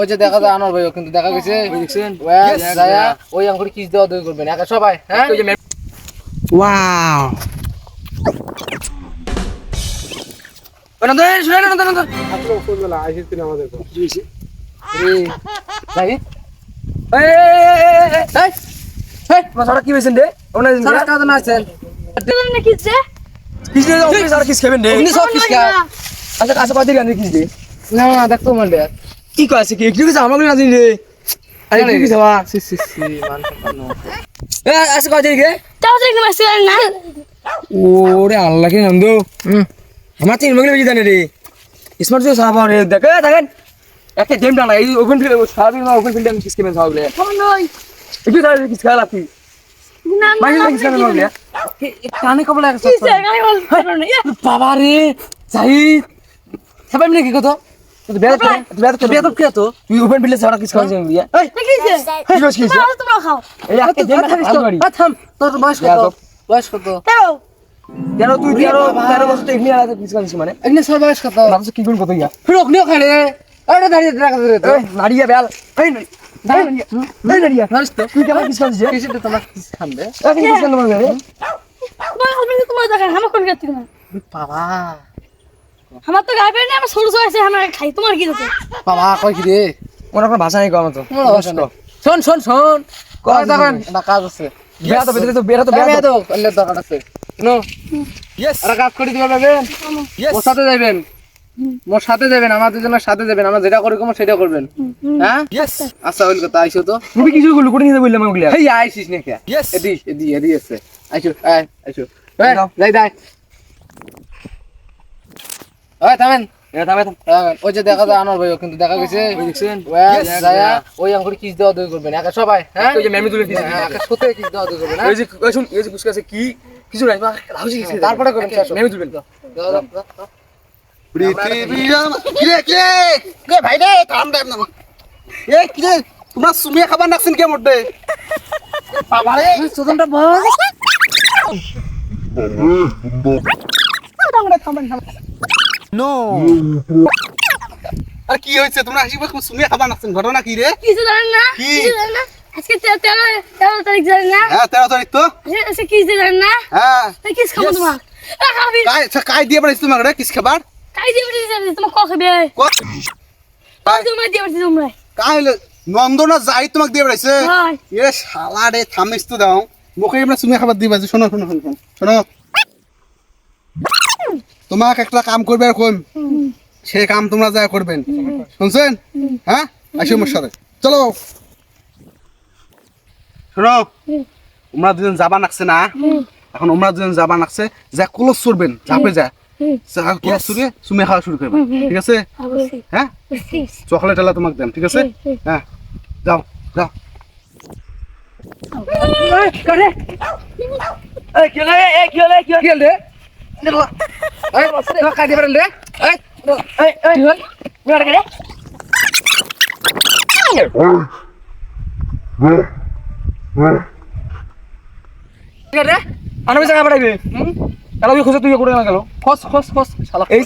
ওই যে দেখা যায় আনোয়ার ভাইও কিন্তু দেখা গেছে। ওই আঙ্গুর কিস দেওয়া দই করবেন। একা সবাই হ্যাঁ? ওয়াও। কি হয়েছেন রে? খা। আচ্ছা আচ্ছা কত দিন কিস দে। না দেখতো মন্ডে কি কইছে কি? কি কইছে? আমাকে না দিন রে আরে কি কইছে বা সি সি সি মান সম্মান এ কত দিন গে তাও দেখলে মাসি না। ওরে আল্লাহ কি নন্দ হুম আমার তিন মগলে বেজি জানে রে স্মার্ট তো সাবা রে দেখে দেখেন একটা গেম ডালা এই ওপেন ফিল্ড সারা না ওপেন ফিল্ড আমি কিস কেমন সাবলে খবর নই। একটু কিস খেলা আপনি না না কিস কানে কবল কি গাই বাবা রে জাহিদ। সবাই মিলে কি কত? তুই বেদ কে তো তুই ওপেন ফিল্ডে সারা কিস খাওয়া যাবে এই কি সে কি কইছিস কিস তোমরা তোমরা খাও। এই একটা গেম ডালা থাম তোর বয়স কত? বয়স কত? তাও তেরো তুই তেরো তেরো বছর তো এমনি আলাদা কিস খাওয়া মানে। এমনি সব বয়স কত? মানুষ কি কোন কত ইয়া ফির ওখানেও খাইলে আরে দাঁড়িয়ে রাখা ধরে তো নাড়িয়া বেল এই কিছু বাবা। আমার তো গায়ে আমার সরু আছে আমার খাই। তোমার কি আছে বাবা কই কি রে? ওর আপনার ভাষা নেই কম তো শোন শোন শোন। কয়। দেখেন না কাজ আছে। বেড়া তো বেড়া তো বেড়া তো বেয়া বেড়া তো কল্লে দরকার আছে। নো ইয়েস আর কাজ করে দিবে যাবেন ইয়েস ওর সাথে যাবেন মোর সাথে যাবেন আমাদের জন্য সাথে যাবেন আমরা যেটা করি কম সেটা করবেন। হ্যাঁ? ইয়েস আচ্ছা ওই কথা আইসো তো। তুমি কিছু গুলো করে নিতে বললাম ওগুলা এই আইসিস নাকি? Yes. এদি এদি এদি আছে। আইসো আয় আইসো। যাই যাই। ওই থামেন। এ থামে থাম থামেন। ওই যে দেখা যায় আনোয়ার ভাইও কিন্তু দেখা গেছে। ওই আঙ্গুর কিস দেওয়া দই করবেন একা সবাই হ্যাঁ? ওই যে ম্যামি তুলে দিয়েছে হ্যাঁ, একা সতে কিস দেওয়া দই করবেন? ওই যে ওই শুন এই যে কুসকা কি? কিছু নাই বা লাউজি তারপরে করবেন, ম্যামি তুলবেন। দাও, দাও, দাও, দাও। কিরে কিরে কে ভাই রে কাম দেব না এ কিরে তোমরা সুমিয়া খাবার নাকছেন কে মোটে বাবা রে। সুদনটা বল নো আর কি হয়েছে? তোমরা হাসি সুমিয়া খাবার নাকছেন ঘটনা কি রে? কিছু জানেন না? কি? জানেন না? আজকে তেরো তেরো তেরো তারিখ জানেন না? হ্যাঁ তেরো তারিখ তো। আজকে কি জানেন না? হ্যাঁ। কিস খাব তোমার? কাই কাই দিয়ে পারিস তোমাকে রে? কিস খাবার? কাই দিয়ে তোমার ক খাবে? কাই তোমার দিয়ে তোমরা কাই নন্দনা যাই তোমাকে দিয়ে পারিছে এ শালা রে থামিস তো দাও। মুখে আমরা সুমিয়া খাবার দিবা শোনো শোনো শোনো শোনো, শোনো। তোমাকে একটা কাম করবে আর সে কাম তোমরা যা করবেন। শুনছেন? হ্যাঁ? আসো আমার সাথে। চলো। শোনো তোমরা দুজন যাবা নাকছে না? এখন তোমরা দুজন যাবা নাকছে যা ক্লোজ করবেন চাপে যা। ক্লোজ খাওয়া শুরু ঠিক আছে? হ্যাঁ? চকলেট এলা তোমাকে দেন ঠিক আছে? হ্যাঁ। যাও যাও। এই কি হলো এই কি হলো কি কি হল রে। জায়গা তো খাই তাহলে পাঠাইবে কালো খোঁজে তুই করে না গেল। খস খস খস শালা। এই